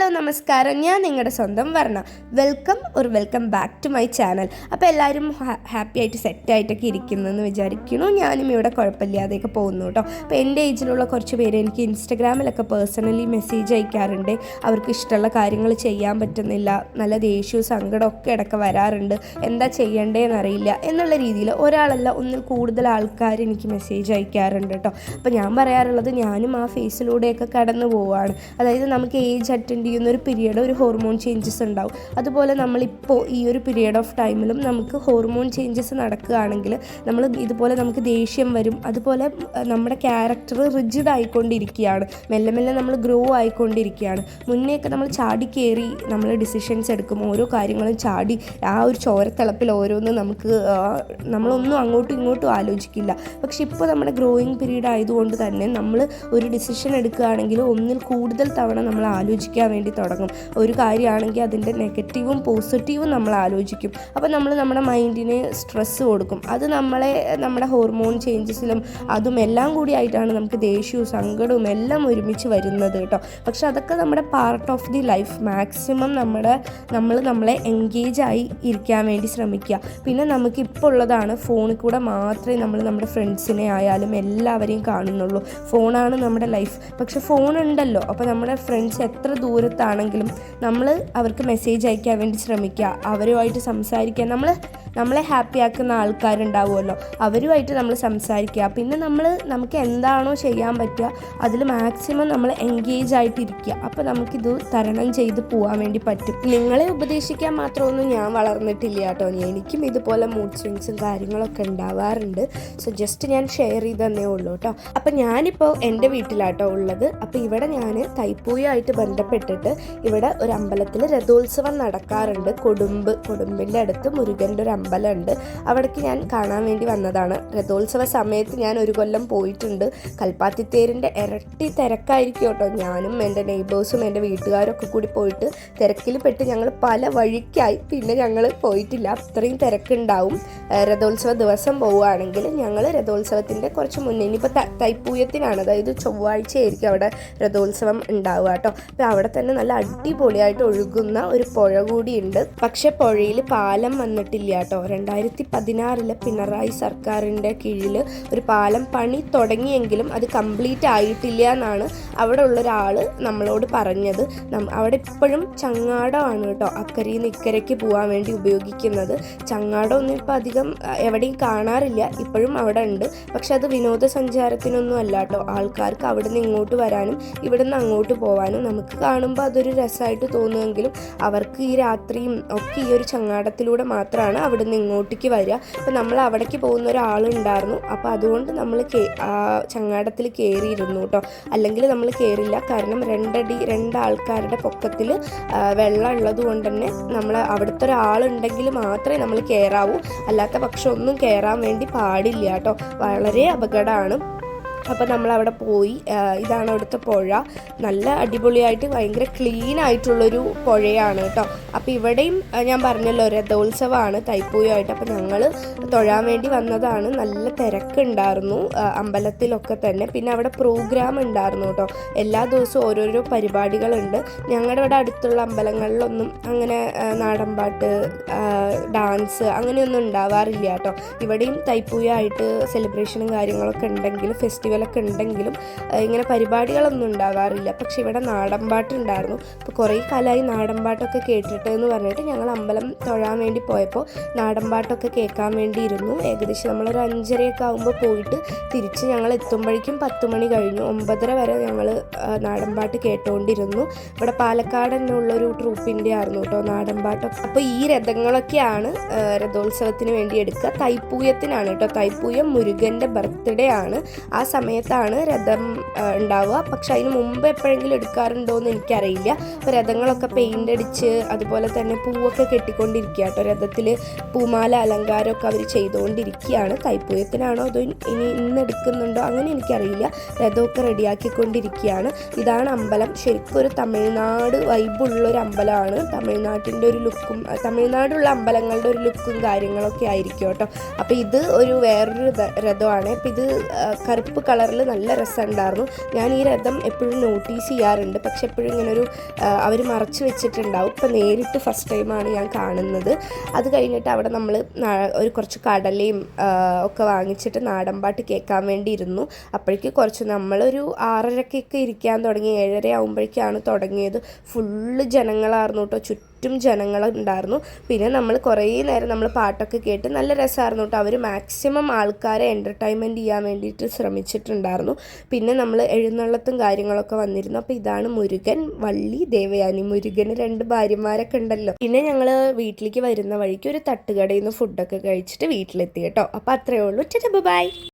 Hello നമസ്കാരം. ഞാൻ നിങ്ങളുടെ സ്വന്തം വർണ. വെൽക്കം ഒരു welcome back to my channel അപ്പോൾ എല്ലാവരും ഹാപ്പി ആയിട്ട് സെറ്റ് ആയിട്ടൊക്കെ ഇരിക്കുന്നെന്ന് വിചാരിക്കുന്നു. ഞാനും ഇവിടെ കുഴപ്പമില്ലാതെയൊക്കെ പോകുന്നു കേട്ടോ. അപ്പോൾ എന്റെ ഏജിലുള്ള കുറച്ച് പേര് എനിക്ക് ഇൻസ്റ്റഗ്രാമിലൊക്കെ പേഴ്സണലി മെസ്സേജ് അയക്കാറുണ്ട്. അവർക്ക് ഇഷ്ടമുള്ള കാര്യങ്ങൾ ചെയ്യാൻ പറ്റുന്നില്ല. നല്ല ദേഷ്യവും സങ്കടമൊക്കെ ഇടയ്ക്ക് വരാറുണ്ട്. എന്താ ചെയ്യേണ്ടതെന്ന് അറിയില്ല എന്നുള്ള രീതിയിൽ ഒരാളല്ല ഒന്നിൽ കൂടുതൽ ആൾക്കാർ എനിക്ക് മെസ്സേജ് അയക്കാറുണ്ട് കേട്ടോ. അപ്പോൾ ഞാൻ പറയാറുള്ളത് ഞാനും ആ ഫേസിലൂടെയൊക്കെ കടന്നു പോവുകയാണ്. അതായത് നമുക്ക് ഏജ് അറ്റൻഡ് ചെയ്യുന്ന ഒരു പീരീഡ് ഒരു ഹോർമോൺ ചേഞ്ചസ് ഉണ്ടാവും. അതുപോലെ നമ്മളിപ്പോൾ ഈ ഒരു പീരീഡ് ഓഫ് ടൈമിലും നമുക്ക് ഹോർമോൺ ചേഞ്ചസ് നടക്കുകയാണെങ്കിൽ നമ്മൾ ഇതുപോലെ നമുക്ക് ദേഷ്യം വരും. അതുപോലെ നമ്മുടെ ക്യാരക്ടർ റിജിഡ് ആയിക്കൊണ്ടിരിക്കുകയാണ്. മെല്ലെ മെല്ലെ നമ്മൾ ഗ്രോ ആയിക്കൊണ്ടിരിക്കുകയാണ്. മുന്നേയൊക്കെ നമ്മൾ ചാടി കയറി നമ്മൾ ഡിസിഷൻസ് എടുക്കും. ഓരോ കാര്യങ്ങളും ചാടി ആ ഒരു ചോരത്തിളപ്പിൽ ഓരോന്നും നമുക്ക് നമ്മളൊന്നും അങ്ങോട്ടും ഇങ്ങോട്ടും ആലോചിക്കില്ല. പക്ഷെ ഇപ്പോൾ നമ്മുടെ ഗ്രോയിങ് പീരീഡ് ആയതുകൊണ്ട് തന്നെ നമ്മൾ ഒരു ഡിസിഷൻ എടുക്കുകയാണെങ്കിൽ ഒന്നിൽ കൂടുതൽ തവണ നമ്മൾ ആലോചിക്കാൻ വേണ്ടി തുടങ്ങും. ഒരു കാര്യമാണെങ്കിൽ അതിന്റെ നെഗറ്റീവും പോസിറ്റീവും നമ്മൾ ആലോചിക്കും. അപ്പോൾ നമ്മൾ നമ്മുടെ മൈൻഡിന് സ്ട്രെസ്സ് കൊടുക്കും. അത് നമ്മളെ നമ്മുടെ ഹോർമോൺ ചേഞ്ചസിലും അതും എല്ലാം കൂടി ആയിട്ടാണ് നമുക്ക് ദേഷ്യവും സങ്കടവും എല്ലാം ഒരുമിച്ച് വരുന്നത് കേട്ടോ. പക്ഷെ അതൊക്കെ നമ്മുടെ part of the life maximum നമ്മുടെ നമ്മൾ നമ്മളെ എൻഗേജ് ആയി ഇരിക്കാൻ വേണ്ടി ശ്രമിക്കുക. പിന്നെ നമുക്ക് ഇപ്പോൾ ഉള്ളതാണ് ഫോണിൽ കൂടെ മാത്രമേ നമ്മൾ നമ്മുടെ ഫ്രണ്ട്സിനെ ആയാലും എല്ലാവരെയും കാണുന്നുള്ളൂ. ഫോണാണ് നമ്മുടെ ലൈഫ് പക്ഷെ ഫോൺ ഉണ്ടല്ലോ. അപ്പോൾ നമ്മുടെ ഫ്രണ്ട്സ് എത്ര ദൂരത്താണെങ്കിലും നമ്മൾ അവർക്ക് മെസ്സേജ് അയക്കാൻ വേണ്ടി ശ്രമിക്കുക അവരുമായിട്ട് സംസാരിക്കുക. നമ്മൾ നമ്മളെ ഹാപ്പി ആക്കുന്ന ആൾക്കാരുണ്ടാവുമല്ലോ. അവരുമായിട്ട് നമ്മൾ സംസാരിക്കുക. പിന്നെ നമ്മൾ നമുക്ക് എന്താണോ ചെയ്യാൻ പറ്റുക അതിൽ മാക്സിമം നമ്മൾ എൻഗേജ് ആയിട്ടിരിക്കുക. അപ്പോൾ നമുക്കിത് തരണം ചെയ്ത് പോകാൻ വേണ്ടി പറ്റും. നിങ്ങളെ ഉപദേശിക്കാൻ മാത്രമൊന്നും ഞാൻ വളർന്നിട്ടില്ല കേട്ടോ. എനിക്കും ഇതുപോലെ മൂഡ് സ്വിങ്സും കാര്യങ്ങളൊക്കെ ഉണ്ടാവാറുണ്ട്. സോ ജസ്റ്റ് ഞാൻ ഷെയർ ചെയ്തതന്നേ ഉള്ളൂ കേട്ടോ. അപ്പം ഞാനിപ്പോൾ എന്റെ വീട്ടിലാട്ടോ ഉള്ളത്. അപ്പോൾ ഇവിടെ ഞാൻ തൈപ്പൂയുമായിട്ട് ബന്ധപ്പെട്ടിട്ട് ഇവിടെ ഒരു അമ്പലത്തിൽ രഥോത്സവം നടക്കാറുണ്ട്. കൊടുമ്പ് കൊടുമ്പിന്റെ അടുത്ത് മുരുകന്റെ ഒരു അമ്പലമുണ്ട്. അവിടേക്ക് ഞാൻ കാണാൻ വേണ്ടി വന്നതാണ്. രഥോത്സവ സമയത്ത് ഞാൻ ഒരു കൊല്ലം പോയിട്ടുണ്ട്. കൽപ്പാത്തിത്തേരിന്റെ ഇരട്ടി തിരക്കായിരിക്കും കേട്ടോ. ഞാനും എന്റെ നെയ്ബേഴ്സും എന്റെ വീട്ടുകാരും ഒക്കെ കൂടി പോയിട്ട് തിരക്കിൽ പെട്ട് ഞങ്ങൾ പല വഴിക്കായി പിന്നെ ഞങ്ങൾ പോയിട്ടില്ല. അത്രയും തിരക്കുണ്ടാവും. രഥോത്സവ ദിവസം പോവുകയാണെങ്കിൽ ഞങ്ങൾ രഥോത്സവത്തിന്റെ കുറച്ച് മുന്നേ ഇനിയിപ്പോൾ തൈപ്പൂയത്തിനാണ്. അതായത് ചൊവ്വാഴ്ച ആയിരിക്കും അവിടെ രഥോത്സവം ഉണ്ടാവുക കേട്ടോ. അപ്പോൾ അവിടെ തന്നെ നല്ല അടിപൊളിയായിട്ട് ഒഴുകുന്ന ഒരു പുഴ കൂടിയുണ്ട്. പക്ഷേ പുഴയിൽ പാലം വന്നിട്ടില്ല കേട്ടോ. രണ്ടായിരത്തി പതിനാറിലെ പിണറായി സർക്കാരിന്റെ കീഴിൽ ഒരു പാലം പണി തുടങ്ങിയെങ്കിലും അത് കംപ്ലീറ്റ് ആയിട്ടില്ല എന്നാണ് അവിടെ ഉള്ള ഒരാൾ നമ്മളോട് പറഞ്ഞത്. അവിടെ ഇപ്പോഴും ചങ്ങാടമാണ് കേട്ടോ അക്കരയിൽ നിന്ന് ഇക്കരയ്ക്ക് പോകാൻ വേണ്ടി ഉപയോഗിക്കുന്നത്. ചങ്ങാടം ഒന്നും ഇപ്പം അധികം എവിടെയും കാണാറില്ല. ഇപ്പോഴും അവിടെ ഉണ്ട്. പക്ഷെ അത് വിനോദസഞ്ചാരത്തിനൊന്നും അല്ല കേട്ടോ. ആൾക്കാർക്ക് അവിടെ നിന്ന് ഇങ്ങോട്ട് വരാനും ഇവിടെ നിന്ന് അങ്ങോട്ട് പോകാനും നമുക്ക് കാണുമ്പോൾ അതൊരു രസമായിട്ട് തോന്നുമെങ്കിലും അവർക്ക് ഈ രാത്രിയും ഒക്കെ ഈ ഒരു ചങ്ങാടത്തിലൂടെ മാത്രമാണ് അവിടെ നിന്ന് ഇങ്ങോട്ടേക്ക് വരിക. അപ്പം നമ്മൾ അവിടേക്ക് പോകുന്ന ഒരാളുണ്ടായിരുന്നു. അപ്പോൾ അതുകൊണ്ട് നമ്മൾ ചങ്ങാടത്തിൽ കയറിയിരുന്നു കേട്ടോ അല്ലെങ്കിൽ നമ്മൾ കയറില്ല കാരണം രണ്ടടി രണ്ടാൾക്കാരുടെ പൊക്കത്തിൽ വെള്ളം ഉള്ളത് കൊണ്ട് തന്നെ നമ്മൾ അവിടുത്തെ ഒരാളുണ്ടെങ്കിൽ മാത്രമേ നമ്മൾ കയറാവൂ അല്ലാത്ത പക്ഷം ഒന്നും കയറാൻ വേണ്ടി പാടില്ല കേട്ടോ വളരെ അപകടമാണ്. അപ്പോൾ നമ്മൾ അവിടെ പോയി ഇതാണ് അവിടുത്തെ പുഴ. നല്ല അടിപൊളിയായിട്ട് ഭയങ്കര ക്ലീൻ ആയിട്ടുള്ളൊരു പുഴയാണ് കേട്ടോ. അപ്പോൾ ഇവിടെയും ഞാൻ പറഞ്ഞല്ലോ രഥോത്സവമാണ് തൈപ്പൂയമായിട്ട് അപ്പോൾ ഞങ്ങൾ തൊഴാൻ വേണ്ടി വന്നതാണ്. നല്ല തിരക്കുണ്ടായിരുന്നു അമ്പലത്തിലൊക്കെ തന്നെ. പിന്നെ അവിടെ പ്രോഗ്രാം ഉണ്ടായിരുന്നു കേട്ടോ. എല്ലാ ദിവസവും ഓരോരോ പരിപാടികളുണ്ട്. ഞങ്ങളുടെ ഇവിടെ അടുത്തുള്ള അമ്പലങ്ങളിലൊന്നും അങ്ങനെ നാടൻപാട്ട് ഡാൻസ് അങ്ങനെയൊന്നും ഉണ്ടാവാറില്ല കേട്ടോ. ഇവിടെയും തൈപ്പൂയമായിട്ട് സെലിബ്രേഷനും കാര്യങ്ങളൊക്കെ ഉണ്ടെങ്കിലും ഫെസ്റ്റിവലൊക്കെ ഉണ്ടെങ്കിലും ഇങ്ങനെ പരിപാടികളൊന്നും ഉണ്ടാവാറില്ല. പക്ഷെ ഇവിടെ നാടൻ ഉണ്ടായിരുന്നു അപ്പോൾ കുറേ കാലമായി നാടൻപാട്ടൊക്കെ കേട്ടിട്ട് എന്ന് പറഞ്ഞിട്ട് ഞങ്ങൾ അമ്പലം തൊഴാൻ വേണ്ടി പോയപ്പോൾ നാടൻപാട്ടൊക്കെ കേൾക്കാൻ വേണ്ടി ഇരുന്നു. ഏകദേശം നമ്മളൊരു അഞ്ചരയൊക്കെ ആകുമ്പോൾ പോയിട്ട് തിരിച്ച് ഞങ്ങൾ എത്തുമ്പോഴേക്കും പത്ത് മണി കഴിഞ്ഞു. ഒമ്പതര വരെ ഞങ്ങൾ നാടൻപാട്ട് കേട്ടുകൊണ്ടിരുന്നു ഇവിടെ പാലക്കാട് തന്നെ ഉള്ളൊരു ട്രൂപ്പിന്റെ ആയിരുന്നു കേട്ടോ നാടൻപാട്ടൊക്കെ അപ്പോൾ ഈ രഥങ്ങളൊക്കെയാണ് രഥോത്സവത്തിന് വേണ്ടി എടുക്കുക. തൈപ്പൂയത്തിനാണ് കേട്ടോ തൈപ്പൂയം മുരുകന്റെ ബർത്ത്ഡേ ആണ്. ആ സമയത്താണ് രഥം ഉണ്ടാവുക. പക്ഷെ അതിന് മുമ്പ് എപ്പോഴെങ്കിലും എടുക്കാറുണ്ടോ എന്ന് എനിക്കറിയില്ല. അപ്പോൾ രഥങ്ങളൊക്കെ പെയിന്റ് അടിച്ച് അതുപോലെ തന്നെ പൂവൊക്കെ കെട്ടിക്കൊണ്ടിരിക്കുക കേട്ടോ. രഥത്തിൽ പൂമാല അലങ്കാരമൊക്കെ അവർ ചെയ്തുകൊണ്ടിരിക്കുകയാണ്. തൈപ്പൂയത്തിനാണോ അതോ ഇനി ഇന്ന് എടുക്കുന്നുണ്ടോ അങ്ങനെ എനിക്കറിയില്ല. രഥമൊക്കെ റെഡിയാക്കിക്കൊണ്ടിരിക്കുകയാണ്. ഇതാണ് അമ്പലം. ശരിക്കും ഒരു തമിഴ്നാട് വൈബുള്ളൊരു അമ്പലമാണ്. തമിഴ്നാട്ടിന്റെ ഒരു ലുക്കും തമിഴ്നാടുള്ള അമ്പലങ്ങളുടെ ഒരു ലുക്കും കാര്യങ്ങളൊക്കെ ആയിരിക്കും കേട്ടോ. അപ്പോൾ ഇത് ഒരു വേറൊരു രഥമാണ്. അപ്പോൾ ഇത് കറുപ്പ് കറുപ്പ് കളറിൽ നല്ല രസമുണ്ടായിരുന്നു. ഞാൻ ഈ രഥം എപ്പോഴും നോട്ടീസ് ചെയ്യാറുണ്ട്. പക്ഷെ എപ്പോഴും ഇങ്ങനെ ഒരു അവർ മറച്ചു വെച്ചിട്ടുണ്ടാവും. ഇപ്പം നേരിട്ട് ഫസ്റ്റ് ടൈമാണ് ഞാൻ കാണുന്നത്. അത് കഴിഞ്ഞിട്ട് അവിടെ നമ്മൾ ഒരു കുറച്ച് കടലയും ഒക്കെ വാങ്ങിച്ചിട്ട് നാടൻ പാട്ട് കേൾക്കാൻ വേണ്ടി ഇരുന്നു അപ്പോഴേക്ക് കുറച്ച് നമ്മളൊരു ആറരക്കൊക്കെ ഇരിക്കാൻ തുടങ്ങി. ഏഴര ആകുമ്പോഴേക്കാണ് തുടങ്ങിയത്. ഫുള്ള് ജനങ്ങളായിരുന്നു കേട്ടോ ചുറ്റും ജനങ്ങളുണ്ടായിരുന്നു. പിന്നെ നമ്മൾ കുറേ നേരം നമ്മൾ പാട്ടൊക്കെ കേട്ട് നല്ല രസമായിരുന്നു കേട്ടോ. അവർ മാക്സിമം ആൾക്കാരെ എന്റർടൈൻമെന്റ് ചെയ്യാൻ വേണ്ടിയിട്ട് ശ്രമിച്ചിട്ടുണ്ടായിരുന്നു. പിന്നെ നമ്മൾ എഴുന്നള്ളത്തും കാര്യങ്ങളൊക്കെ വന്നിരുന്നു. അപ്പോൾ ഇതാണ് മുരുകൻ വള്ളി ദേവയാനി മുരുകന് രണ്ട് ഭാര്യമാരൊക്കെ ഉണ്ടല്ലോ. പിന്നെ ഞങ്ങൾ വീട്ടിലേക്ക് വരുന്ന വഴിക്ക് ഒരു തട്ടുകടയിൽ നിന്ന് ഫുഡൊക്കെ കഴിച്ചിട്ട് വീട്ടിലെത്തി കേട്ടോ. അപ്പോൾ അത്രയേ ഉള്ളൂ. ബൈ.